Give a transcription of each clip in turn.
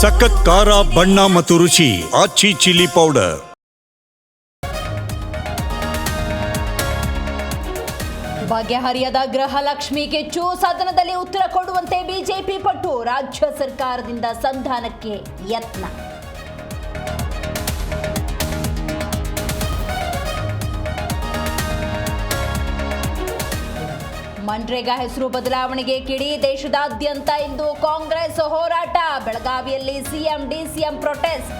ಸಖತ್ ಖಾರ, ಬಣ್ಣ ಮತ್ತು ರುಚಿ, ಆಚಿ ಚಿಲ್ಲಿ ಪೌಡರ್. ಬಗೆಹರಿಯದ ಗೃಹಲಕ್ಷ್ಮಿ ಕಿಚ್ಚು ಸದನದಲ್ಲಿ ಉತ್ತರ ಕೊಡುವಂತೆ ಬಿಜೆಪಿ ಪಟ್ಟು ರಾಜ್ಯ ಸರ್ಕಾರದಿಂದ ಸಂಧಾನಕ್ಕೆ ಯತ್ನ. ಮನ್ರೇಗಾ ಹೆಸರು ಬದಲಾವಣೆಗೆ ಕಿಡಿ ದೇಶದಾದ್ಯಂತ ಇಂದು ಕಾಂಗ್ರೆಸ್ ಹೋರಾಟ. ಬೆಳಗಾವಿಯಲ್ಲಿ ಸಿಎಂ, ಡಿಸಿಎಂ ಪ್ರೊಟೆಸ್ಟ್.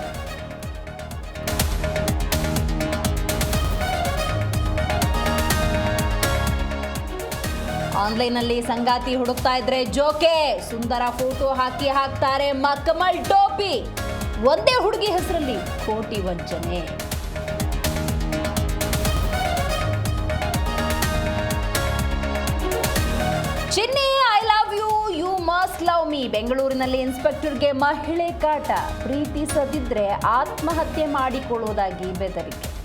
ಆನ್ಲೈನ್ನಲ್ಲಿ ಸಂಗಾತಿ ಹುಡುಕ್ತಾ ಇದ್ರೆ ಜೋಕೆ. ಸುಂದರ ಫೋಟೋ ಹಾಕಿ ಹಾಕ್ತಾರೆ ಮಕ್ಕಮಲ್ ಟೋಪಿ. ಒಂದೇ ಹುಡುಗಿ ಹೆಸರಲ್ಲಿ ಕೋಟಿ ವಂಚನೆ. ಚಿನ್ನಿ ಲವ್ ಮೀ ಬೆಂಗಳೂರಿನಲ್ಲಿ ಇನ್ಸ್ಪೆಕ್ಟರ್ಗೆ ಮಹಿಳೆ ಕಾಟ. ಪ್ರೀತಿಸದಿದ್ರೆ ಆತ್ಮಹತ್ಯೆ ಮಾಡಿಕೊಳ್ಳುವುದಾಗಿ ಬೆದರಿಕೆ.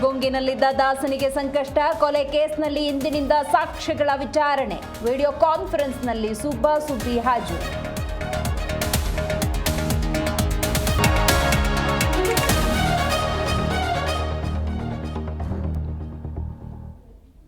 ಗೊಂಗಿನಲ್ಲಿದ್ದ ದಾಸನಿಗೆ ಸಂಕಷ್ಟ. ಕೊಲೆ ಕೇಸ್ನಲ್ಲಿ ಇಂದಿನಿಂದ ಸಾಕ್ಷ್ಯಗಳ ವಿಚಾರಣೆ. ವಿಡಿಯೋ ಕಾನ್ಫರೆನ್ಸ್ನಲ್ಲಿ ಸುಬ್ಬಾ ಸುದ್ದಿ ಹಾಜರು.